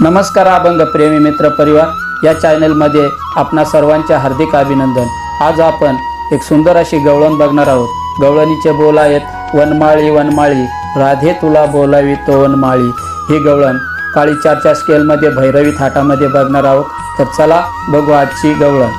नमस्कार अभंग प्रेमी मित्र परिवार. या चॅनलमध्ये आपणा सर्वांचे हार्दिक अभिनंदन. आज आपण एक सुंदर अशी गवळण बघणार आहोत. गवळणीचे बोल आहेत वनमाळी वनमाळी. राधे तुला बोलावी तो वनमाळी. ही गवळण काळी चारच्या स्केलमध्ये भैरवी थाटामध्ये बघणार आहोत. तर चला बघू आजची गवळण.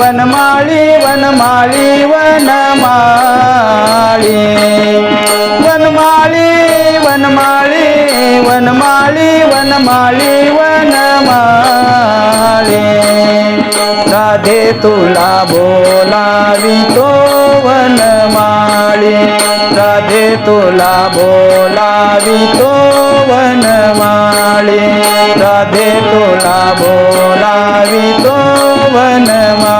वनमाळी वनमाळी वनमाळी. वनमाळी वनमाळी वनमाळी वनमाळी वनमाळी. राधे तुला बोलावी तो वनमाळी. राधे तुला बोलावी तो वनमाळी. राधे तुला बोलावी तो वनमाळी.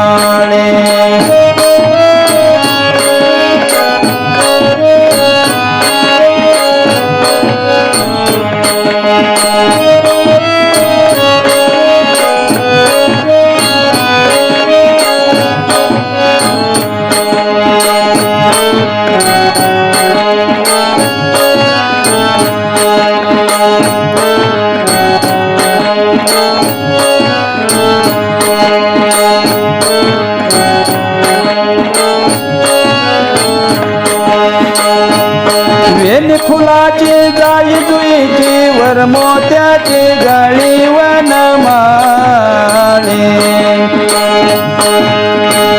वेणी फुलाची जाई जुईची वर मोत्याची गळी वनमाळी.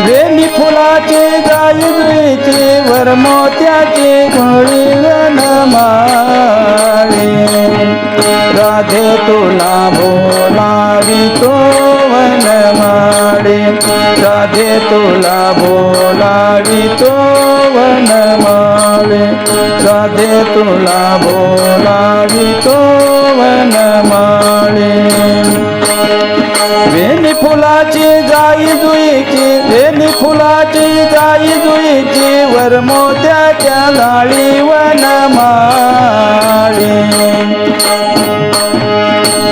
वेणी फुलाची जाई जुईची वर मोत्याची वन वनमाळी. राधे तुला बोलावी तो वनमाळी राधे तुला बोलावी तो वनमाळे. राधे तुला बोलावी तो वनमाळे. वेणी फुलाची जाई जुईची वेणी फुलाची जाई जुईची वर मोत्याच्या लाळी वनमाळे.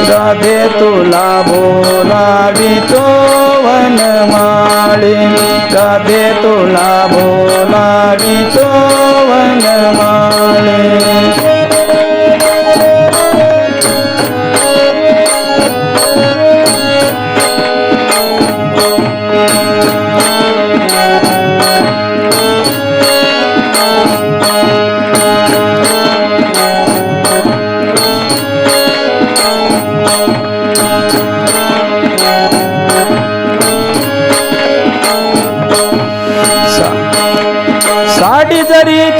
राधे तुला बोलावी तो કદે તુલા બોલાવી તો વનમાં.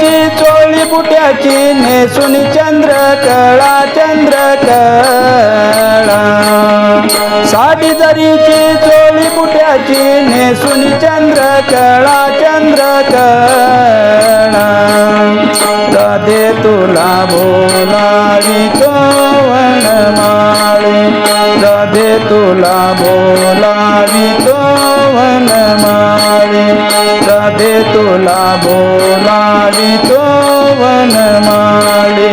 जरीची चोळी बुट्याची नेसून चंद्र कळा चंद्र कळा. साडी जरीची चोळी बुट्याची नेसून चंद्र कळा चंद्र कळा. राधे तुला बोलावी चोवण माळे. राधे तुला बोलावी तो माळे. राधे तुला बोलावी तो वनमाळी.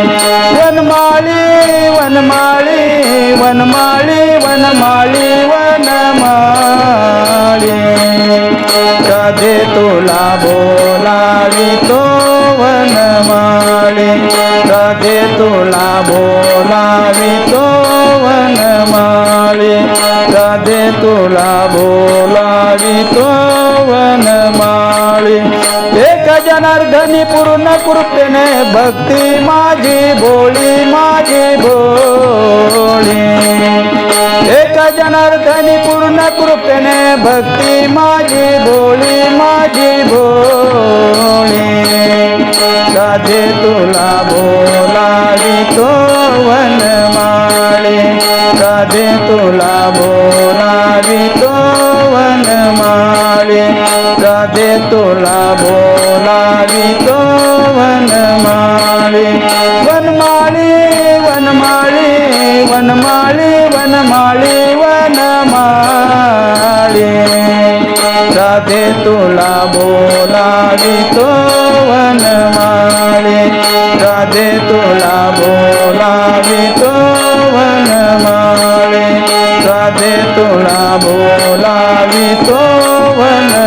वनमाळी वनमाळी वनमाळी वनमाळी वनमाळी. राधे तुला बोलावी तो वनमाळी. राधे तुला बोलावी तो वनमाळी. राधे तुला बोलावी तो वनमाळी. एक जनार्दनी पूर्ण कृपेने भक्ती माझी भोळी माझी भोळी एक जनार्दनी पूर्ण कृपेने भक्ती माझी भोळी माझी भोळी साधे तुला बोलावी तुला बोलावी तो वनमाळी. वनमाळी वनमाळी वनमाळी वनमाळी वनमाळी. राधे तुला बोलावितो वनमाळी. राधे तुला बोलावितो वनमाळी. राधे तुला बोलावितो वन